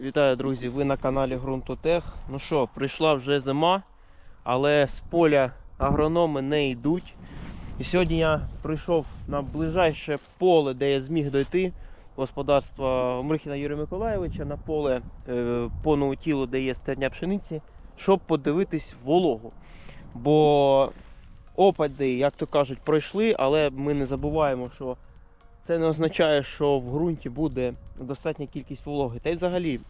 Вітаю, друзі! Ви на каналі Грунтотех. Ну що, прийшла вже зима, але з поля агрономи не йдуть. І сьогодні я прийшов на ближайше поле, де я зміг дойти господарства Мрихіна Юрія Миколаєвича на поле е, по наутілу, де є стерня пшениці, щоб подивитись вологу. Бо опади, як то кажуть, пройшли, але ми не забуваємо, що це не означає, що в ґрунті буде достатня кількість вологи. Та й взагалі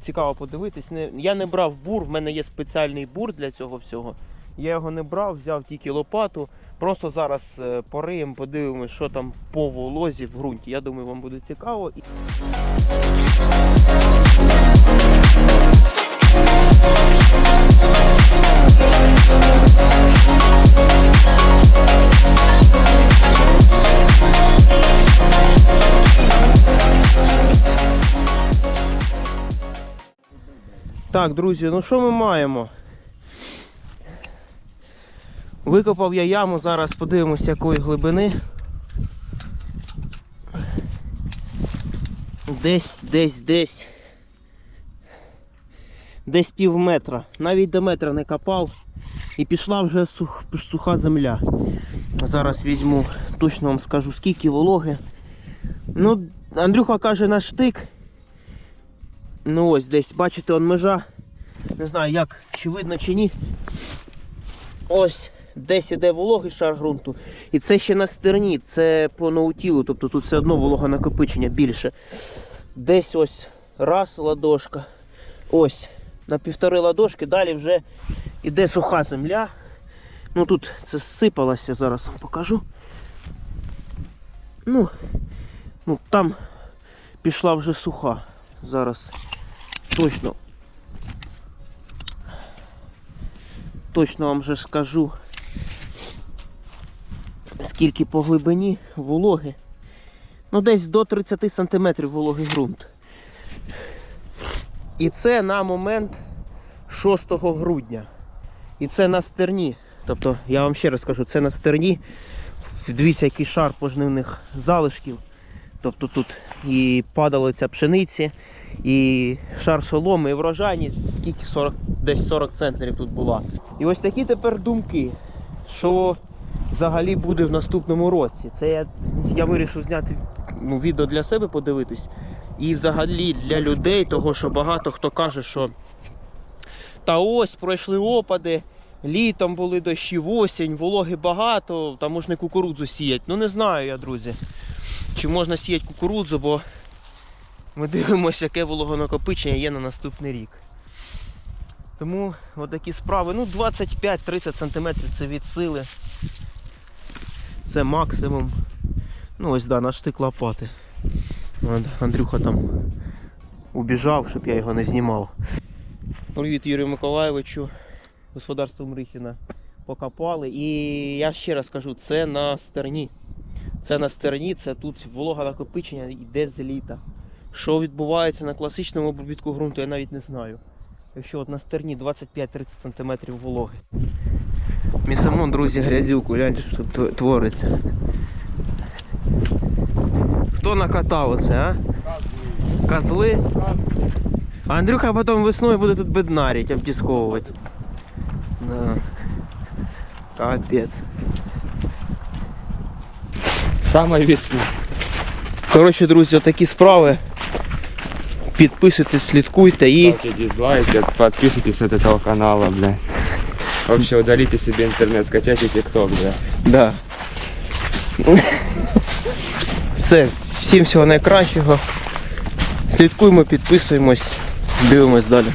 цікаво подивитись. Не, я не брав бур, в мене є спеціальний бур для цього всього. Я його не брав, взяв тільки лопату. Просто зараз е, пориємо, подивимось, що там по волозі в ґрунті. Я думаю, вам буде цікаво. І- Так, друзі, ну що ми маємо? Викопав я яму, зараз подивимося якої глибини. Десь, десь, десь. Десь пів метра. Навіть до метра не копав. І пішла вже сух, суха земля. Зараз візьму, точно вам скажу, скільки вологи. Ну, Андрюха каже на штик. Ну ось десь, бачите, он межа. Не знаю як, чи видно чи ні. Ось десь іде вологий шар ґрунту. І це ще на стерні, це по наутілу, тобто тут все одно волога накопичення більше. Десь ось раз ладошка. Ось на півтори ладошки, далі вже іде суха земля. Ну тут це зсипалося, зараз вам покажу. Ну, ну там пішла вже суха. Зараз точно. Точно вам вже скажу, скільки по глибині вологи. Ну, десь до 30 см вологий ґрунт. І це на момент 6 грудня. І це на стерні. Тобто, я вам ще раз кажу, це на стерні. Дивіться, який шар пожнивних залишків. Тобто тут і падалиця пшениці, і шар соломи, і врожайність, скільки 40, десь 40 центнерів тут була. І ось такі тепер думки, що взагалі буде в наступному році. Це я, я вирішив зняти ну, відео для себе подивитись. І взагалі для людей, того що багато хто каже, що та ось пройшли опади, літом були дощі, осінь, вологи багато, там можна кукурудзу сіяти. Ну не знаю я, друзі чи можна сіяти кукурудзу, бо ми дивимося, яке вологонакопичення є на наступний рік. Тому отакі справи. Ну, 25-30 см це від сили. Це максимум. Ну ось да, на штик лопати. Андрюха там убіжав, щоб я його не знімав. Привіт Юрію Миколаєвичу, господарство Мрихіна. Покопали. І я ще раз кажу, це на стерні. Це на стерні, це тут волога накопичення йде з літа. Що відбувається на класичному обробітку ґрунту, я навіть не знаю. Якщо от на стерні 25-30 см вологи. Місамон, друзі, грязюку, гляньте, що твориться. Хто накатав оце, а? Козли? А Андрюха потім весною буде тут беднарить, обтісковувати. Да. Капець. Самой весны. Коротше, друзі, такі справи. Підписуйтесь, слідкуйте і. Ставьте дизлайки, подписывайтесь с этого канала, бля. Вообще удалите себе интернет, скачайте тикток, бля. Да. Все, всім всього найкращого. Слідкуємо, підписуємось, дивимось далі.